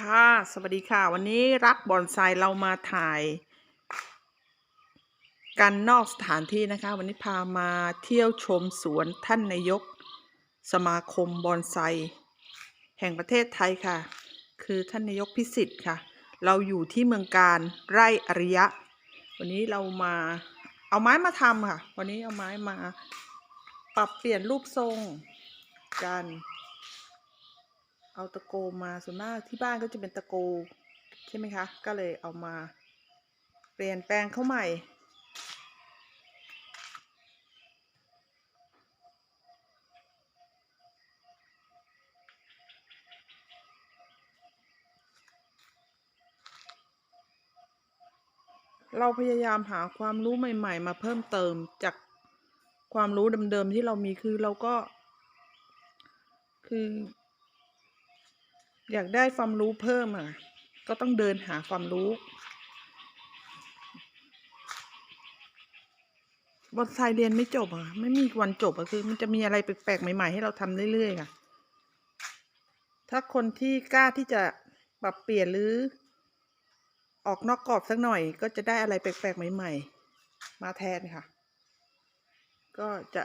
ค่ะ สวัสดีค่ะ วันนี้รักบอนไซเรามาถ่าย กันนอกสถานที่นะคะ วันนี้พามาเที่ยวชมสวนท่านนายก สมาคมบอนไซ แห่งประเทศไทยค่ะ คือท่านนายกพิสิทธิ์ค่ะ เราอยู่ที่เมืองการไร่อริยะ วันนี้เรามาเอาไม้มาทำค่ะ วันนี้เอาไม้มา ปรับเปลี่ยนรูปทรงกัน เอาตะโกมาส่วนมากที่บ้านก็จะเป็นตะโก ใช่ไหมคะ ก็เลยเอามาเปลี่ยนแปลงเข้าใหม่เราพยายามหาความรู้ใหม่ ๆ มาเพิ่มเติมจากความรู้เดิมๆที่เรามีคือเราก็ คือ อยากได้ความรู้เพิ่มอะ ก็ต้องเดินหาความรู้บอนไซเรียนไม่จบอะ ไม่มีวันจบอะคือ มันจะมีอะไรแปลกๆใหม่ ๆ ให้เราทำเรื่อยๆค่ะ ถ้าคนที่กล้าที่จะปรับเปลี่ยนหรือ ออกนอกกรอบสักหน่อย ก็จะได้อะไรแปลกๆใหม่ ๆ มาแทนค่ะ ก็จะ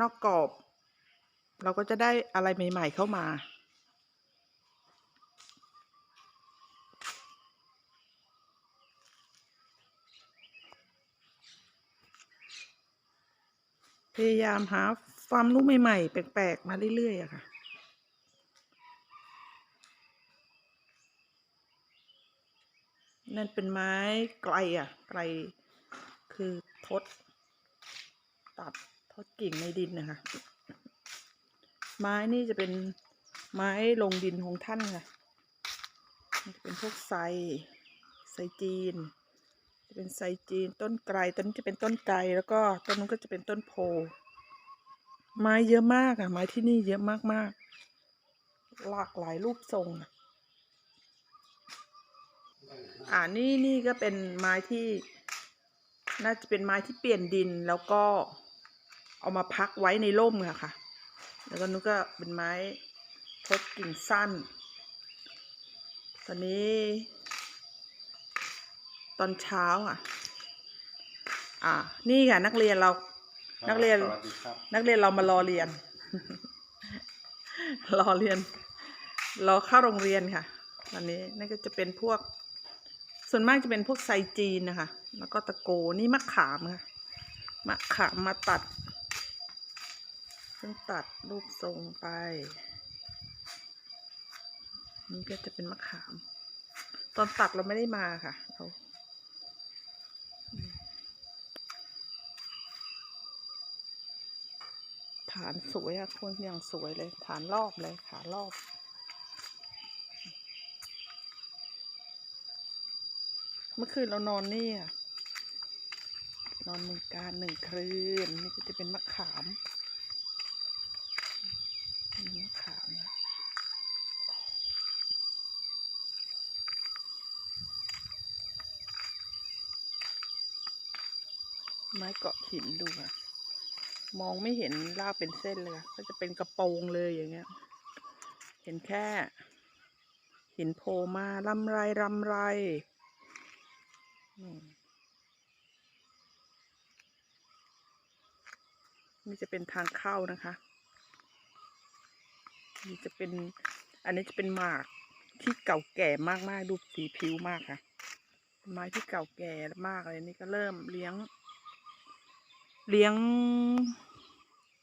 นอกกรอบ เราก็จะได้อะไรใหม่ ๆ เข้ามา พยายามหาความรู้ใหม่ๆ แปลกๆ มาเรื่อยๆอะค่ะ นั่นเป็นไม้ไกลอะไกลคือทด ตัดทดกิ่งในดินนะคะ ไม้นี่จะเป็นไม้ลงดินของท่านค่ะจะเป็นพวกไซไซจีน จะเป็นไซจีนต้นไกรต้นนี้จะเป็นต้นไกรแล้วก็ต้นนู้นก็จะเป็นต้นโพ ไม้เยอะมากอะ ไม้ที่นี่เยอะมากๆ หลากหลายรูปทรงอะอ่านี่นี่ก็เป็นไม้ที่ น่าจะเป็นไม้ที่เปลี่ยนดินแล้วก็เอามาพักไว้ในร่มค่ะค่ะ แล้วก็นู้นก็เป็นไม้ทดกิ่งสั้น ตอนนี้ ตอนเช้าอะ อ่า นี่ค่ะ นักเรียนเรา นักเรียนสวัสดีครับนักเรียนเรามารอเรียน รอเรียน รอเข้าโรงเรียนค่ะวันนี้นั่นก็จะเป็นพวก ส่วนมากจะเป็นพวกไซจีนนะคะ แล้วก็ตะโก นี่มะขามค่ะ มะขามมาตัดเพิ่งตัดรูปทรงไป นี่ก็จะเป็นมะขาม ตอนตัดเราไม่ได้มาค่ะเรา ฐานสวยอะคนอย่างสวยเลย ฐานรอบเลยขารอบ เมื่อคืนเรานอนนี่อะนอนมืองการหนึ่งคืน นี่ก็จะเป็นมะขามมะขามนะไม้เกาะหินดูอะ มองไม่เห็นลากเป็นเส้นเลยก็จะเป็นกระโปรงเลยอย่างเงี้ย เห็นแค่ หินโผล่มาลำไรลำไรนี่จะเป็นทางเข้านะคะนี่จะเป็น อันนี้จะเป็นหมากที่เก่าแก่มากๆ ดูสีผิวมากค่ะไม้ที่เก่าแก่มากเลยนี่ก็เริ่มเลี้ยง เลี้ยง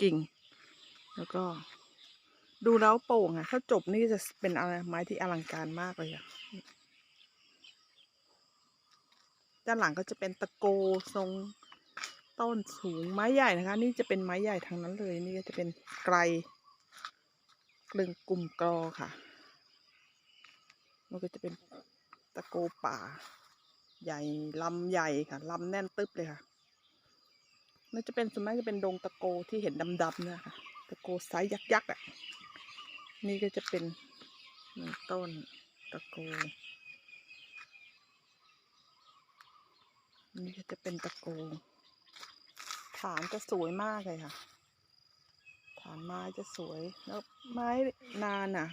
กิ่ง แล้วก็ดูแล้วโป่งอะถ้าจบนี่จะเป็นอะไรไม้ที่อลังการมากเลยอะด้านหลังก็จะเป็นตะโกทรงต้นสูงไม้ใหญ่นะคะ นี่จะเป็นไม้ใหญ่ทางนั้นเลย นี่ก็จะเป็นไกลกลึงกลุ่มกรอค่ะมันก็จะเป็นตะโกป่า ใหญ่ลำใหญ่ค่ะลำแน่นตึ๊บเลยค่ะ น่าจะเป็นส่วนมากจะเป็นดงตะโกที่เห็นดำๆเนี่ยค่ะตะโกไซส์ยักษ์ๆอะนี่ก็จะเป็นหนึ่งต้นตะโกนี่ก็จะเป็นตะโกฐานจะสวยมากเลยค่ะฐฐานไม้จะสวย แล้วไม้นานอะ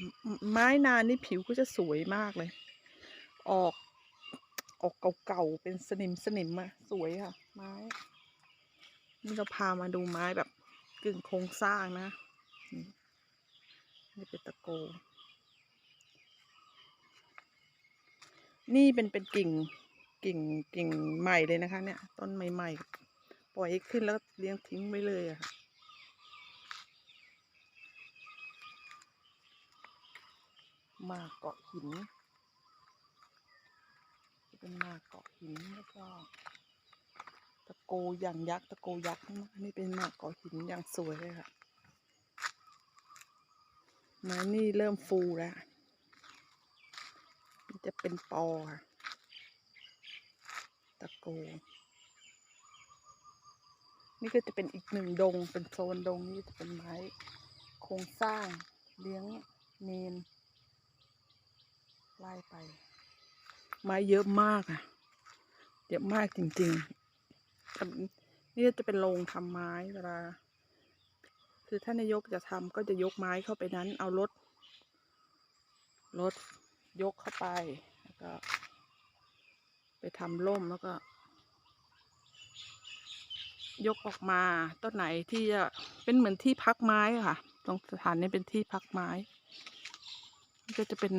ไม้นานนี่ผิวก็จะสวยมากเลย ออก ออกเก่าๆ เป็นสนิมสนิมอะสวยค่ะ ไม้ นี่เราพามาดูไม้แบบกึ่งโครงสร้างนะ นี่เป็นตะโก นี่เป็นเป็นกิ่งกิ่งกิ่งใหม่เลยนะคะ เนี่ย ต้นใหม่ๆ ปล่อยให้ขึ้นแล้วเลี้ยงทิ้งไว้เลยอะค่ะมาเกาะหินจะเป็นมาเกาะหินแล้วก็ ตะโกอย่างยักษ์ตะโกยักษ์นะนี่เป็นหมากเกาะหินอย่างสวยเลยค่ะไม้นี่เริ่มฟูแล้วมันจะเป็นปอค่ะ ตะโก นี่ก็จะเป็นอีกหนึ่งดง เป็นโซนดงนี่จะเป็นไม้โครงสร้างเลี้ยงเมนไล่ไป ไม้เยอะมากอะ เยอะมากจริง ๆ นี่จะเป็นโรงทำไม้เวลา คือท่านนายกจะทำก็จะยกไม้เข้าไปนั้น เอารถ รถยกเข้าไปแล้วก็ ไปทำร่มแล้วก็ ยกออกมาต้นไหนที่จะเป็นเหมือนที่พักไม้ค่ะ ตรงสถานนี้เป็นที่พักไม้ ก็จะเป็น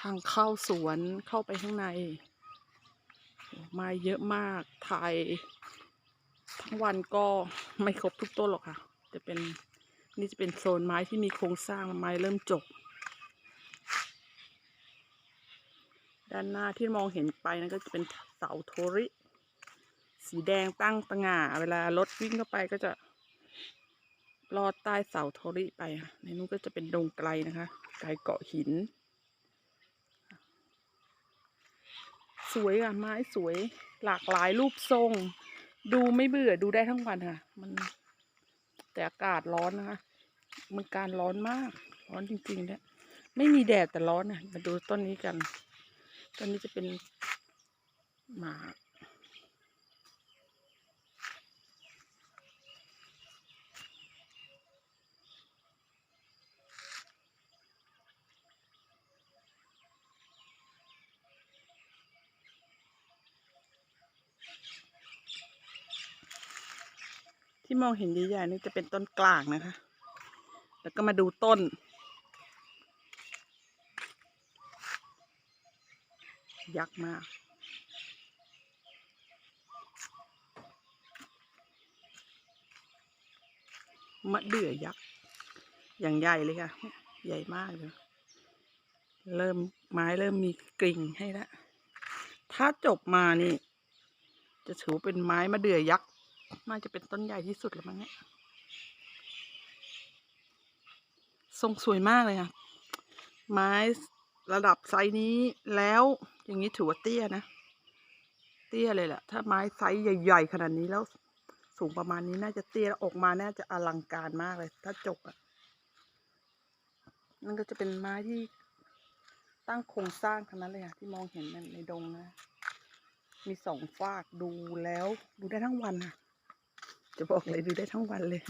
ทางเข้าสวนเข้าไปข้างใน ไม้เยอะมากถ่ายทั้งวันก็ไม่ครบทุกต้นหรอกค่ะ จะเป็นนี่จะเป็นโซนไม้ที่มีโครงสร้างไม้เริ่มจบ ด้านหน้าที่มองเห็นไปนั่นก็จะเป็นเสาโทริ สีแดงตั้งตะง่าเวลารถวิ่งเข้าไปก็จะลอดใต้เสาโทริไปในนู้นก็จะเป็นดงไกลนะคะ ไกลเกาะหิน สวยอะไม้สวยหลากหลายรูปทรง ดูไม่เบื่อดูได้ทั้งวันค่ะ มัน แต่อากาศร้อนนะคะมันการร้อนมาก ร้อนจริงๆเนี่ยไม่มีแดดแต่ร้อนน่ะมาดูต้นนี้กัน ต้นนี้จะเป็นหมาก ที่มองเห็นใหญ่ๆนี่จะเป็นต้นกลางนะคะ แล้วก็มาดูต้น ยักษ์มากมะเดื่อยักษ์อย่างใหญ่เลยค่ะ ใหญ่มากเลย เริ่มไม้เริ่มมีกลิ่งให้แล้วถ้าจบมานี่ จะถือเป็นไม้มะเดื่อยักษ์ น่าจะเป็นต้นใหญ่ที่สุดแล้วมั้งเนี่ยทรงสวยมากเลยค่ะ ไม้ระดับไซส์นี้แล้วอย่างนี้ถือว่าเตี้ยนะ เตี้ยเลยแหละ ถ้าไม้ไซส์ใหญ่ ๆ ขนาดนี้แล้ว สูงประมาณนี้น่าจะเตี้ยแล้วออกมาน่าจะอลังการมากเลย ถ้าจกอะนั่นก็จะเป็นไม้ที่ตั้งโครงสร้างทั้งนั้นเลยค่ะที่มองเห็นในดงนะ มีสองฝากดูแล้วดูได้ทั้งวันค่ะ จะบอกเลยดูได้ทั้งวันเลย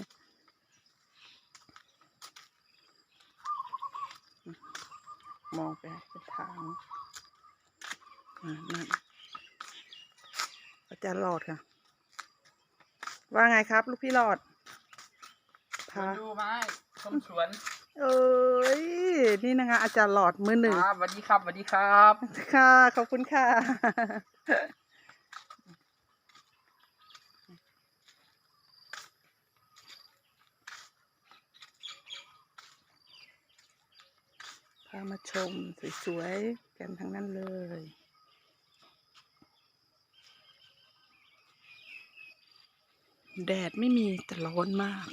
มองไปเป็นทางอ่านั่นอาจารย์หลอดค่ะ ว่าไงครับ ลูกพี่หลอดพาดูไม้ชมสวน เอ้ย นี่นะคะอาจารย์หลอดมือหนึ่งครับสวัสดีครับสวัสดีครับ ค่ะ ขอบคุณค่ะามาชมสวยๆกันทั้งนั้นเลย แดดไม่มีแต่ร้อนมาก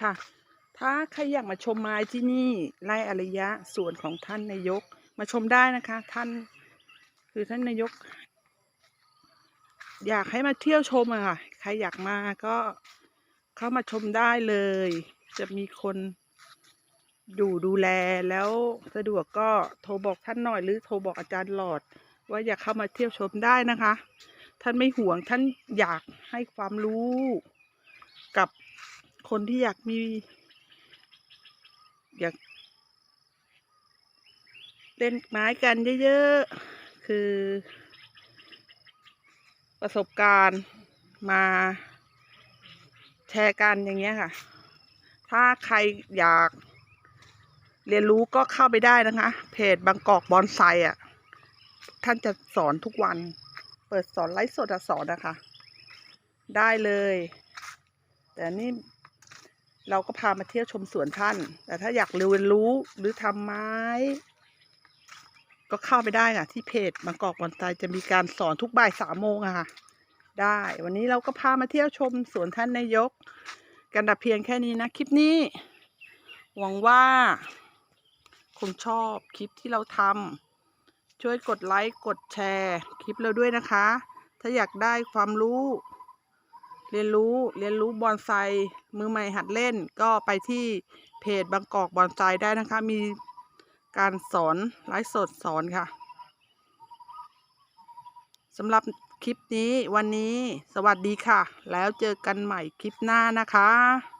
ค่ะ ถ้าใครอยากมาชมไม้ที่นี่ไร่อริยะสวนของท่านนายก มาชมได้นะคะ ท่าน คือท่านนายก อยากให้มาเที่ยวชมอะค่ะ ใครอยากมาก็เข้ามาชมได้เลย จะมีคนอยู่ดูแลแล้วสะดวกก็โทรบอกท่านหน่อยหรือโทรบอกอาจารย์หลอด ว่าอยากเข้ามาเที่ยวชมได้นะคะ ท่านไม่ห่วงท่านอยากให้ความรู้กับคนที่อยากมี อยากเล่นไม้กันเยอะๆ คือ ประสบการณ์มาแชร์กันอย่างเงี้ยค่ะ ถ้าใครอยาก เรียนรู้ก็เข้าไปได้นะคะ เพจบางกอกบอนไซอะ ท่านจะสอนทุกวัน เปิดสอนไลฟ์สดสอนนะคะ ได้เลย แต่นี่เราก็พามาเที่ยวชมสวนท่าน แต่ถ้าอยากเรียนรู้หรือทำไม้ ก็เข้าไปได้ค่ะที่เพจบางกอกบอนไซจะมีการสอนทุกบ่ายสามโมงค่ะ ได้ วันนี้เราก็พามาเที่ยวชมสวนท่านนายก กันแต่เพียงแค่นี้นะ คลิปนี้ หวังว่า คงชอบคลิปที่เราทำช่วยกดไลค์ กดแชร์ คลิปเราด้วยนะคะ ถ้าอยากได้ความรู้ เรียนรู้เรียนรู้บอนไซมือใหม่หัดเล่น ก็ไปที่เพจบางกอกบอนไซได้นะคะ มีการสอนไลฟ์สดสอนค่ะสำหรับ คลิปนี้วันนี้สวัสดีค่ะ แล้วเจอกันใหม่คลิปหน้านะคะ